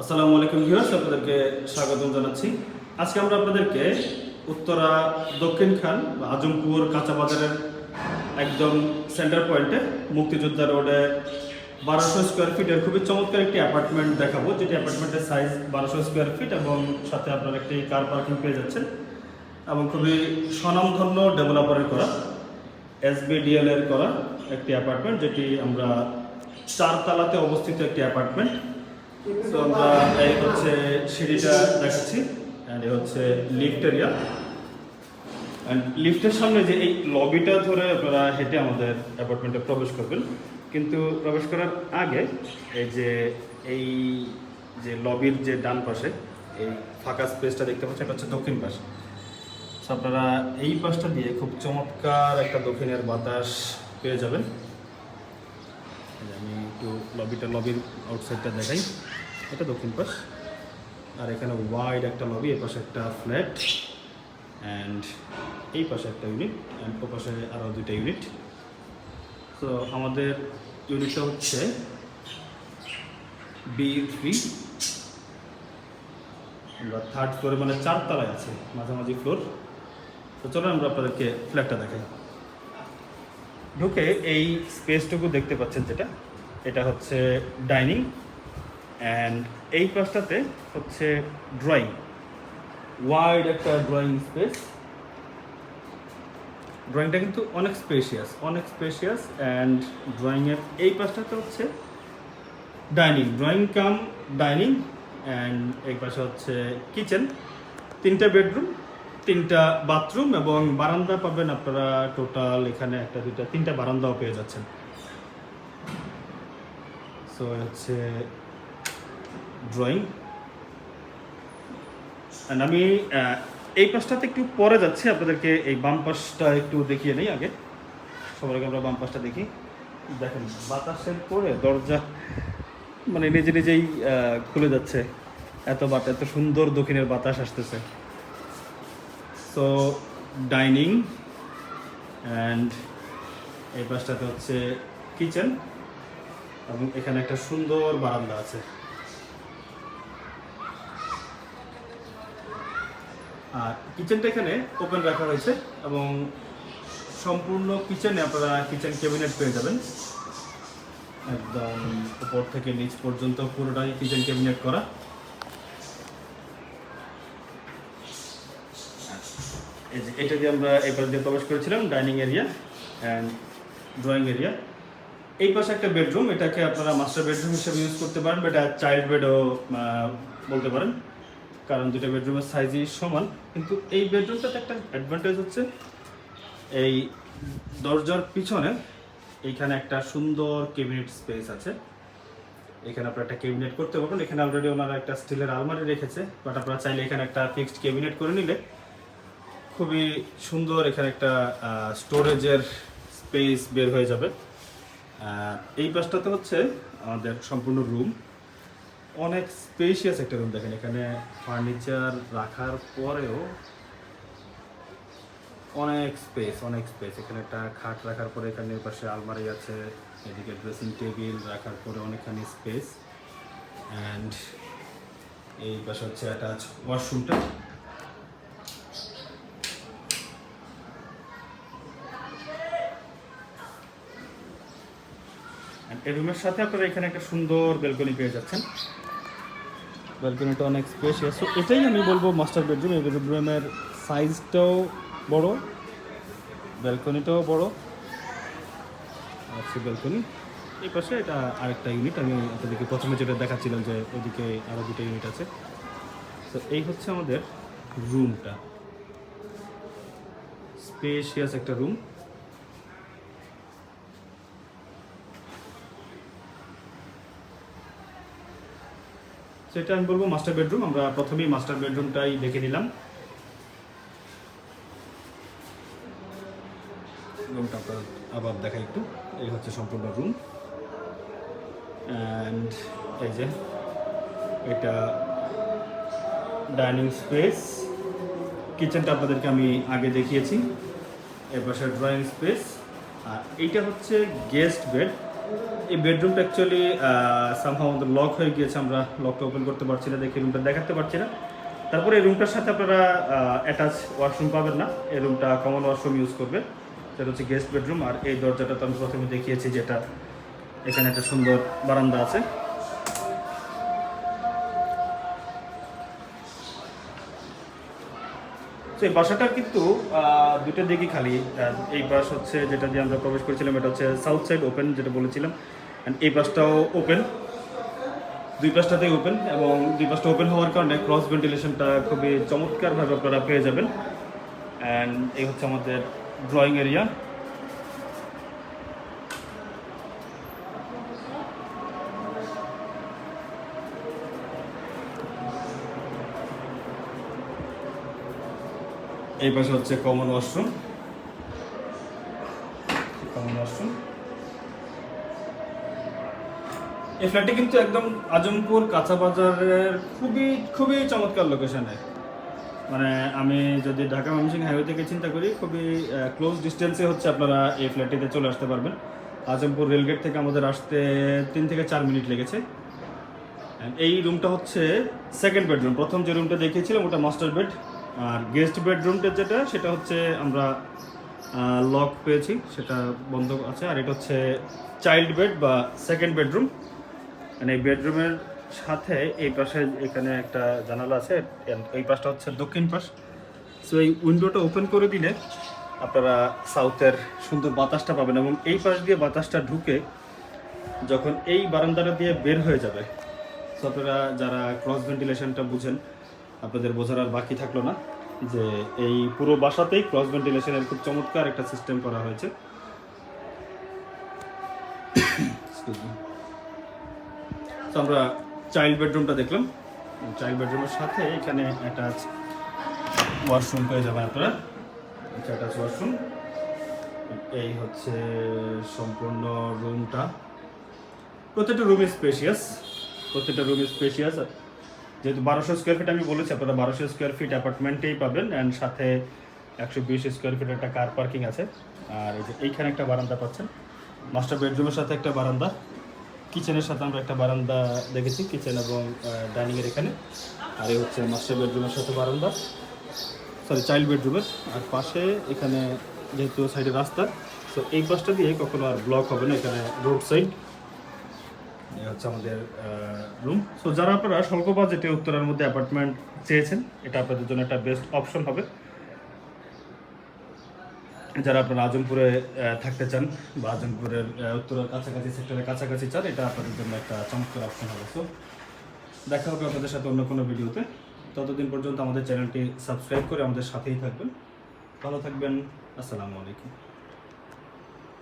আসসালামু আলাইকুম ভিউয়ার্স, আপনাদেরকে স্বাগতম জানাচ্ছি। আজকে আমরা আপনাদেরকে উত্তরা দক্ষিণ খান বা আজমপুর কাঁচা বাজারের একদম সেন্টার পয়েন্টে মুক্তিযোদ্ধা রোডে বারোশো স্কোয়ার ফিটের খুবই চমৎকার একটি অ্যাপার্টমেন্ট দেখাবো, যেটি অ্যাপার্টমেন্টের সাইজ বারোশো স্কোয়ার ফিট এবং সাথে আপনারা একটি কার পার্কিং পেয়ে যাচ্ছেন এবং খুবই স্বনামধন্য ডেভেলপারের করা এসবিডিএল এর করা একটি অ্যাপার্টমেন্ট যেটি আমরা চারতলাতে অবস্থিত একটি অ্যাপার্টমেন্ট তো আমরা এই হচ্ছে সিঁড়িটা দেখাচ্ছি অ্যান্ড এই হচ্ছে লিফট এরিয়া অ্যান্ড লিফটের সামনে যে এই লবিটা ধরে আপনারা হেঁটে আমাদের অ্যাপার্টমেন্টে প্রবেশ করবেন। কিন্তু প্রবেশ করার আগে এই যে এই যে লবির যে ডান পাশে, এই ফাঁকা স্পেসটা দেখতে পাচ্ছেন, এটা হচ্ছে দক্ষিণ পাশ। আপনারা এই পাশটা দিয়ে খুব চমৎকার একটা দক্ষিণের বাতাস পেয়ে যাবেন। আমি একটু লবিটা লবির আউটসাইডটা দেখাই। এটা দক্ষিণ পাশ। আর এখানে ওয়াইড একটা লবি এ পাশে একটা ফ্ল্যাট অ্যান্ড এই পাশে একটা ইউনিট অ্যান্ড ও পাশে আরও দুইটা ইউনিট তো আমাদের ইউনিটটা হচ্ছে বি থ্রি আমরা থার্ড ফ্লোরে মানে চারতলায় আছে, মাঝামাঝি ফ্লোর তো চলো আমরা আপনাদেরকে ফ্ল্যাটটা দেখাই। ঢুকে এই স্পেসটুকু দেখতে পাচ্ছেন যেটা, এটা হচ্ছে ডাইনিং অ্যান্ড এই পাশটাতে হচ্ছে ড্রয়িং ওয়াইড একটা ড্রয়িং স্পেস ড্রয়িংটা কিন্তু অনেক স্পেশিয়াস অনেক স্পেশিয়াস অ্যান্ড ড্রয়িংয়ের এই পাশটাতে হচ্ছে dining drawing cum dining and এই পাশে হচ্ছে কিচেন তিনটা বেডরুম তিনটা বাথরুম এবং বারান্দা পাবেন আপনারা টোটাল এখানে একটা, দুইটা, তিনটা বারান্দাও পেয়ে যাচ্ছেন। সো হচ্ছে ড্রয়িং অ্যান্ড আমি এই পাশটাতে একটু পরে যাচ্ছি, আপনাদেরকে এই বাম পাশটা একটু দেখিয়ে নেই আগে। সবার আগে আমরা বাম পাশটা দেখি। দেখেন, বাতাসের পরে দরজা মানে নিজে নিজেই খুলে যাচ্ছে। এত বাতাস এত সুন্দর দক্ষিণের বাতাস আসতেছে। সো ডাইনিং অ্যান্ড এই পাশটাতে হচ্ছে কিচেন এবং এখানে একটা সুন্দর বারান্দা আছে। আর কিচেনটা এখানে ওপেন রাখা হয়েছে এবং সম্পূর্ণ কিচেনে আপনারা কিচেন ক্যাবিনেট পেয়ে যাবেন। একদম উপর থেকে নিচ পর্যন্ত পুরোটাই কিচেন ক্যাবিনেট করা। এটা দিয়ে আমরা এই পাশ দিয়ে প্রবেশ করেছিলাম dining area and drawing area এই পাশে একটা বেডরুম এটাকে আপনারা মাস্টার বেডরুম হিসেবে ইউজ করতে পারেন বা এটা চাইল্ড বেডও বলতে পারেন। কারণ দুটো বেডরুমের সাইজই সমান, কিন্তু এই বেডরুমটাতে একটা অ্যাডভান্টেজ হচ্ছে, এই দরজার পিছনে এইখানে একটা সুন্দর কেবিনেট স্পেস আছে। এখানে আপনারা একটা কেবিনেট করতে পারবেন। এখানে অলরেডি ওনারা একটা স্টিলের আলমারি রেখেছে বাট আপনারা চাইলে এখানে একটা ফিক্সড কেবিনেট করে নিলে খুবই সুন্দর এখানে একটা স্টোরেজের স্পেস বের হয়ে যাবে। এই পাশটাতে হচ্ছে আমাদের সম্পূর্ণ রুম অনেক স্পেশিয়াস একটা রুম দেখেন। এখানে ফার্নিচার রাখার পরেও অনেক স্পেস অনেক স্পেস এখানে একটা খাট রাখার পরে এখানে পাশে আলমারি আছে, এদিকে ড্রেসিং টেবিল রাখার পরে অনেকখানি স্পেস অ্যান্ড এই পাশে হচ্ছে অ্যাটাচ ওয়াশরুমটা এই রুমের সাথে আপনারা এখানে একটা সুন্দর ব্যালকনি পেয়ে যাচ্ছেন। ব্যালকনিটা অনেক স্পেশিয়াস সো এটাই আমি বলব মাস্টার বেডরুম এই বেডরুমের সাইজটাও বড় ব্যালকনিটাও বড়। আছে ব্যালকনি এই পাশে এটা আরেকটা ইউনিট আমি আপনাদেরকে প্রথমে যেটা দেখাচ্ছিলাম যে ওইদিকে আরও দুটো ইউনিট আছে। তো এই হচ্ছে আমাদের রুমটা স্পেশিয়াস একটা রুম সেটা আমি বলব মাস্টার বেডরুম আমরা প্রথমেই মাস্টার বেডরুমটাই দেখে নিলাম। রুমটা আপনার আবার দেখাই একটু। এই হচ্ছে সম্পূর্ণ রুম অ্যান্ড এই যে, এটা ডাইনিং স্পেস কিচেনটা আপনাদেরকে আমি আগে দেখিয়েছি। এর পাশে ড্রয়িং স্পেস আর এইটা হচ্ছে গেস্ট বেড এই বেডরুমটা অ্যাকচুয়ালি সামহাও আমাদের লক হয়ে গিয়েছে, আমরা লকটা ওপেন করতে পারছি না, দেখে রুমটা দেখাতে পারছি না। তারপরে এই রুমটার সাথে আপনারা অ্যাটাচ ওয়াশরুম পাবেন না। এই রুমটা কমন ওয়াশরুম ইউজ করবে। সেটা হচ্ছে গেস্ট বেডরুম আর এই দরজাটা তো আমি প্রথমে দেখিয়েছি, যেটা এখানে একটা সুন্দর বারান্দা আছে। তো এই বাসাটার কিন্তু দুটো দিকই খালি। এই পাশ হচ্ছে যেটা দিয়ে আমরা প্রবেশ করেছিলাম, এটা হচ্ছে সাউথ সাইড ওপেন যেটা বলেছিলাম অ্যান্ড এই পাশটাও ওপেন দুই পাশটাতেই ওপেন এবং দুই পাশটা ওপেন হওয়ার কারণে ক্রস ভেন্টিলেশনটা খুবই চমৎকারভাবে আপনারা পেয়ে যাবেন। অ্যান্ড এই হচ্ছে আমাদের ড্রয়িং এরিয়া এই পাশে হচ্ছে কমন ওয়াশরুম কমন ওয়াশরুম এই ফ্ল্যাটটি কিন্তু একদম আজমপুর কাঁচা বাজারের খুবই খুবই চমৎকার লোকেশনে মানে আমি যদি ঢাকা ময়মনসিংহ হাইওয়ে থেকে চিন্তা করি, খুবই ক্লোজ ডিস্টেন্সে হচ্ছে আপনারা এই ফ্ল্যাটটিতে চলে আসতে পারবেন। আজমপুর রেলগেট থেকে আমাদের আসতে তিন থেকে চার মিনিট লেগেছে। এই রুমটা হচ্ছে সেকেন্ড বেডরুম প্রথম যে রুমটা দেখিয়েছিলাম, ওটা মাস্টার বেড আর গেস্ট বেডরুমটা যেটা, সেটা হচ্ছে আমরা লক পেয়েছি, সেটা বন্ধ আছে। আর এটা হচ্ছে চাইল্ড বেড বা সেকেন্ড বেডরুম। মানে এই বেডরুমের সাথে এই পাশে এখানে একটা জানালা আছে এই পাশটা হচ্ছে দক্ষিণ পাশ। সো এই উইন্ডোটা ওপেন করে দিলে আপনারা সাউথের সুন্দর বাতাসটা পাবেন এবং এই পাশ দিয়ে বাতাসটা ঢুকে যখন এই বারান্দাটা দিয়ে বের হয়ে যাবে। সো আপনারা যারা ক্রস ভেন্টিলেশনটা বুঝেন আপনাদের বোঝার আর বাকি থাকল না যে এই পুরো বাসাতেই ক্রস ভেন্টিলেশনের খুব চমৎকার একটা সিস্টেম করা হয়েছে। আমরা চাইল্ড বেডরুমটা দেখলাম। চাইল্ড বেডরুমের সাথে এখানে অ্যাটাচ ওয়াশরুম পেয়ে যাবেন আপনারা। অ্যাটাচ ওয়াশরুম এই হচ্ছে সম্পূর্ণ রুমটা প্রত্যেকটা রুম স্পেশিয়াস প্রত্যেকটা রুম স্পেশিয়াস যেহেতু বারোশো স্কোয়ার ফিট আমি বলেছি, আপনারা বারোশো স্কোয়ার ফিট অ্যাপার্টমেন্টেই পাবেন অ্যান্ড সাথে একশো বিশ স্কোয়ার ফিট একটা কার পার্কিং আছে। আর এই যে এইখানে একটা বারান্দা পাচ্ছেন। মাস্টার বেডরুমের সাথে একটা বারান্দা কিচেনের সাথে আমরা একটা বারান্দা দেখেছি কিচেন এবং ডাইনিংয়ের এখানে। আর এই হচ্ছে মাস্টার বেডরুমের সাথে বারান্দা সরি চাইল্ড বেডরুমের আর পাশে এখানে যেহেতু সাইডে রাস্তা তো এই পাশটা দিয়ে কখনো আর ব্লক হবে না, এখানে রোড সাইড হচ্ছে আমাদের রুম সো যারা আপনারা স্বল্প বাজেটে উত্তরার মধ্যে অ্যাপার্টমেন্ট চেয়েছেন, এটা আপনাদের জন্য একটা বেস্ট অপশন হবে। যারা আপনারা আজমপুরে থাকতে চান বা আজমপুরের উত্তরের কাছাকাছি সেক্টরের কাছাকাছি চান, এটা আপনাদের জন্য একটা চমৎকার অপশন হবে। সো দেখা হবে আপনাদের সাথে অন্য কোনো ভিডিওতে। ততদিন পর্যন্ত আমাদের চ্যানেলটি সাবস্ক্রাইব করে আমাদের সাথেই থাকবেন। ভালো থাকবেন। আসসালামু আলাইকুম।